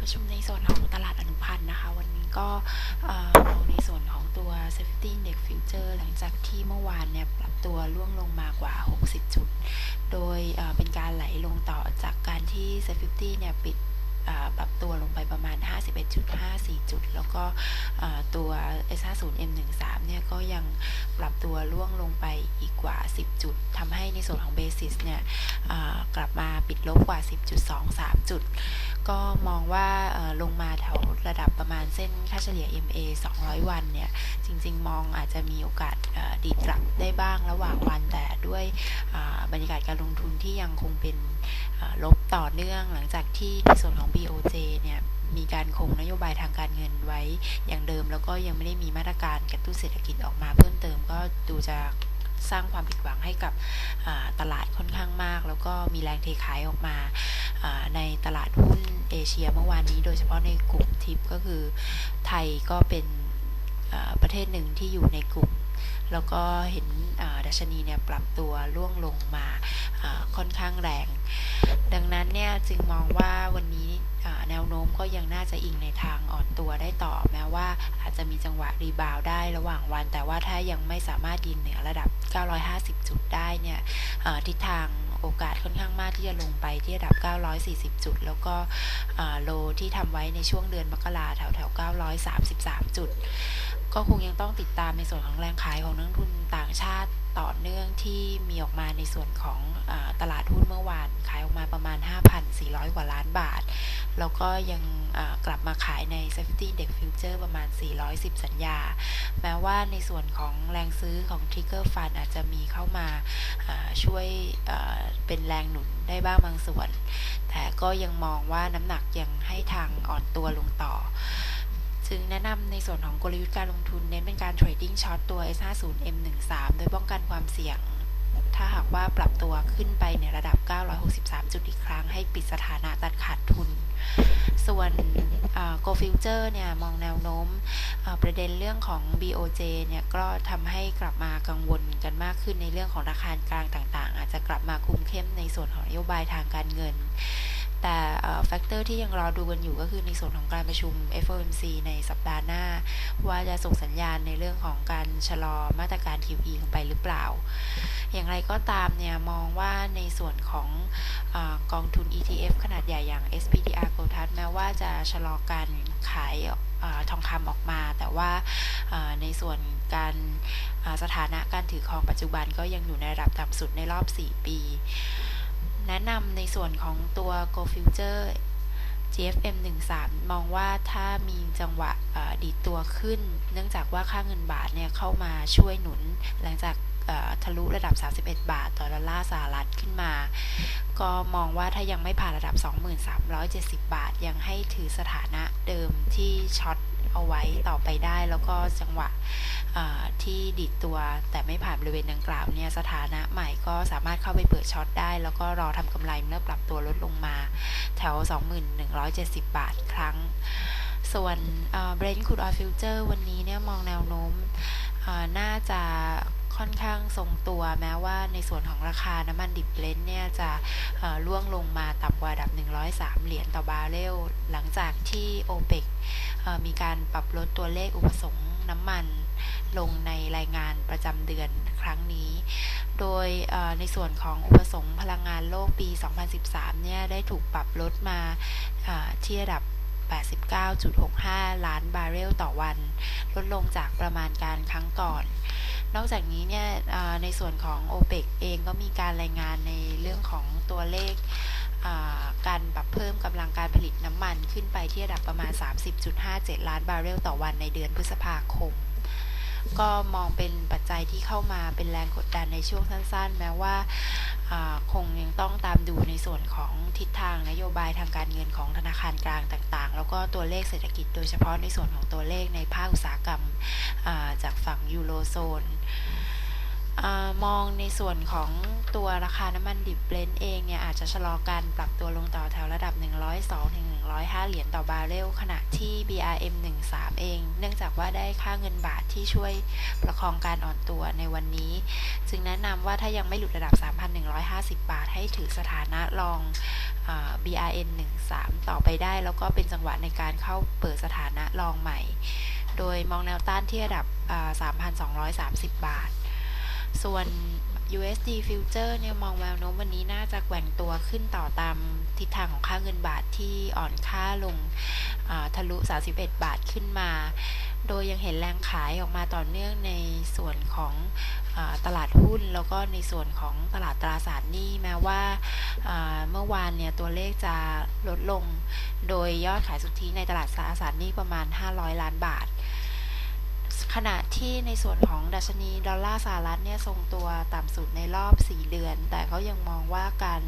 ประชุมในส่วนของตลาดอนุพันธ์นะคะ วันนี้ก็ในส่วนของตัว Safety Index Future หลังจากที่เมื่อวานเนี่ยปรับตัวร่วงลงมากว่า 60 จุด โดยเป็นการไหลลงต่อจากการที่ Safety เนี่ยปิดปรับตัวลงไปประมาณ 51.54 จุด แล้วก็เอ่อตัว S50 M13 ตัวร่วงลงไปอีกกว่า 10 จุดทำให้ในส่วนของ Basis เนี่ยกลับมาปิดลบกว่า 10.23 จุด ก็มองว่าลงมาแถวระดับประมาณเส้นค่าเฉลี่ย MA 200 วันเนี่ย จริง ๆ มองอาจจะมีโอกาสดีกลับได้บ้างระหว่างวันแต่ด้วยบรรยากาศการลงทุนที่ยังคงเป็นลบต่อเนื่องหลังจากที่ในส่วนของ BOJ เนี่ย มีการคงนโยบายทางการเงินไว้อย่างเดิม แล้วก็ยังไม่ได้มีมาตรการกระตุ้นเศรษฐกิจออกมาเพิ่มเติมก็ดูจะสร้างความผิดหวังให้กับตลาดค่อนข้างมาก แล้วก็มีแรงเทขายออกมาในตลาดหุ้นเอเชียเมื่อวานนี้ โดยเฉพาะในกลุ่มทิปก็คือไทยก็เป็นประเทศหนึ่งที่อยู่ในกลุ่ม แล้วก็เห็นดัชนีเนี่ยปรับตัวร่วงลงมาค่อนข้างแรง ดังนั้นเนี่ยจึงมองว่าวันนี้แนวโน้มก็ยังน่าจะอิงในทางอ่อนตัวได้ต่อ แม้ว่าอาจจะมีจังหวะรีบาวได้ระหว่างวัน แต่ว่าถ้ายังไม่สามารถยืนเหนือระดับ 950 จุดได้เนี่ยทิศทางโอกาสค่อนข้างมากที่จะลงไปที่ระดับ 940 จุด แล้วก็โลที่ทำไว้ในช่วงเดือนมกราแถวแถวๆ933 จุด ก็คงยังต้องติดตามในส่วนของแรงขายของนักทุนต่างชาติต่อเนื่องที่มีออกมาในส่วนของอตลาดหุ้นเมื่อวาน ขายออกมาประมาณ 5,400 กว่าล้านบาท แล้วก็ยังกลับมาขายใน Safety Index Future ประมาณ 410 สัญญา แม้ว่าในส่วนของแรงซื้อของ Trigger Fund อาจจะมีเข้ามาช่วยเป็นแรงหนุนได้บ้างบางส่วน แต่ก็ยังมองว่าน้ำหนักยังให้ทางอ่อนตัวลงต่อ จึงแนะนำในส่วนของกลยุทธ์การลงทุนเน้นเป็นการเทรดดิ้งช็อตตัว S50 M13 โดยป้องกันความเสี่ยง ถ้าหากว่าปรับตัวขึ้นไปในระดับ 963 จุดอีกครั้ง ให้ปิดสถานะตัดขาดทุน ส่วน Go Future เนี่ย มองแนวโน้มประเด็นเรื่องของ BOJ เนี่ย ก็ทำให้กลับมากังวลกันมากขึ้นในเรื่องของราคากลางต่างๆ อาจจะกลับมาคุมเข้มในส่วนของนโยบายทางการเงิน แต่ แฟกเตอร์ที่ยังรอดูกันอยู่ก็คือในส่วนของการประชุม FOMC ในสัปดาห์หน้า ว่าจะส่งสัญญาณในเรื่องของการชะลอมาตรการ QE ลงไปหรือเปล่า อย่างไรก็ตามเนี่ยมองว่าในส่วนของอกองทุน ETF ขนาดใหญ่อย่าง SPDR Gold t r u s แม้ว่าจะชะลอการขายอทองคำออกมา แต่ว่าในส่วนการสถานะการถือครองปัจจุบันก็ยังอยู่ในระดับต่ำสุดในรอบ 4 ปี แนะนำในส่วนของตัว Go Future GFM 13มองว่าถ้ามีจังหวะดีตัวขึ้น เนื่องจากว่าค่าเงินบาทเนี่ยเข้ามาช่วยหนุน หลังจากทะลุระดับ 31 บาท ต่อดอลลาร์สหรัฐขึ้นมา ก็มองว่าถ้ายังไม่ผ่านระดับ 2370 บาท ยังให้ถือสถานะเดิมที่ช็อต เอาไว้ต่อไปได้ แล้วก็จังหวะที่ดีดตัวแต่ไม่ผ่านบริเวณดังกล่าวเนี่ยสถานะใหม่ก็สามารถเข้าไปเปิดช็อตได้ แล้วก็รอทำกำไรเมื่อปรับตัวลดลงมา แถว 2170 บาทครั้ง ส่วนเบรนท์คูดออยฟิวเจอร์วันนี้เนี่ยมองแนวโน้มน่าจะ ค่อนข้างทรงตัว แม้ว่าในส่วนของราคาน้ำมันดิบเบรนเนี่ยจะเอ่อล่วงลงมาต่ำกว่าดับ 103 เหรียญต่อบาร์เรลหลังจากที่ OPEC เอ่อมีการปรับลดตัวเลขอุปสงค์น้ำมันลงในรายงานประจำเดือนครั้งนี้ โดยในส่วนของอุปสงค์พลังงานโลกปี 2013 เนี่ยได้ถูกปรับลดมาอ่าที่ระดับ 89.65 ล้านบาร์เรลต่อวัน ลดลงจากประมาณการครั้งก่อน นอกจากนี้เนี่ยในส่วนของ OPEC เองก็มีการรายงานในเรื่องของตัวเลขการปรับเพิ่มกำลังการผลิตน้ำมันขึ้นไปที่ระดับประมาณ 30.57 ล้านบาร์เรลต่อวันในเดือนพฤษภาคม ก็มองเป็นปัจจัยที่เข้ามาเป็นแรงกดดันในช่วงสั้นๆ แม้ว่าคงยังต้องตามดูในส่วนของทิศทางนโยบายทางการเงินของธนาคารกลางต่างๆ แล้วก็ตัวเลขเศรษฐกิจโดยเฉพาะในส่วนของตัวเลขในภาคอุตสาหกรรมจากฝั่งยูโรโซน อมองในส่วนของตัวราคาน้ำมันดิบเบรนท์เองเนี่ยอาจจะชะลอการปรับตัวลงต่อแถวระดับ 102ถึง105 เหรียญต่อบาร์เรลขณะที่ BRM 13 เอง เนื่องจากว่าได้ค่าเงินบาทที่ช่วยประคองการอ่อนตัวในวันนี้ จึงแนะนำว่าถ้ายังไม่หลุดระดับ 3,150 บาทให้ถือสถานะลองอ BRN 13 ต่อไปได้ แล้วก็เป็นจังหวะในการเข้าเปิดสถานะรองใหม่ โดยมองแนวต้านที่ระดับอ่า3,230 บาท ส่วน USD Future เนี่ยมองแนวโน้มวันนี้น่าจะแกว่งตัวขึ้นต่อตามทิศทางของค่าเงินบาทที่อ่อนค่าลงาทะลุ 31 บาทขึ้นมา โดยยังเห็นแรงขายออกมาต่อเนื่องในส่วนของอตลาดหุ้น แล้วก็ในส่วนของตลาดตราสารหนี้แม้ว่าอ่าเมื่อวานเนี่ยตัวเลขจะลดลง โดยยอดขายสุทธิในตลาดตราสารหนี้ประมาณ 500 ล้านบาท ขณะที่ในส่วนของดัชนีดอลลาร์สหรัฐเนี่ยทรงตัวต่ำสุดในรอบ 4 เดือน แต่เขายังมองว่าการ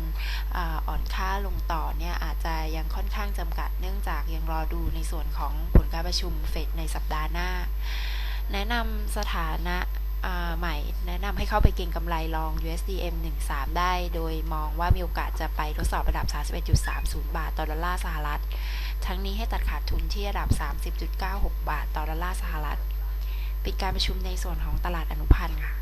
อ่อนค่าลงต่อเนี่ยอาจจะยังค่อนข้างจำกัด เนื่องจากยังรอดูในส่วนของผลการประชุมเฟดในสัปดาห์หน้า แนะนำสถานะใหม่แนะนำให้เข้าไปเก็งกำไรลอง USDM 13 ได้ โดยมองว่ามีโอกาสจะไปทดสอบระดับ 31.30 บาทต่อดอลลาร์สหรัฐ ทั้งนี้ให้ตัดขาดทุนที่ระดับ 30.96 บาทต่อดอลลาร์สหรัฐ ปิดการประชุมในส่วนของตลาดอนุพันธ์ค่ะ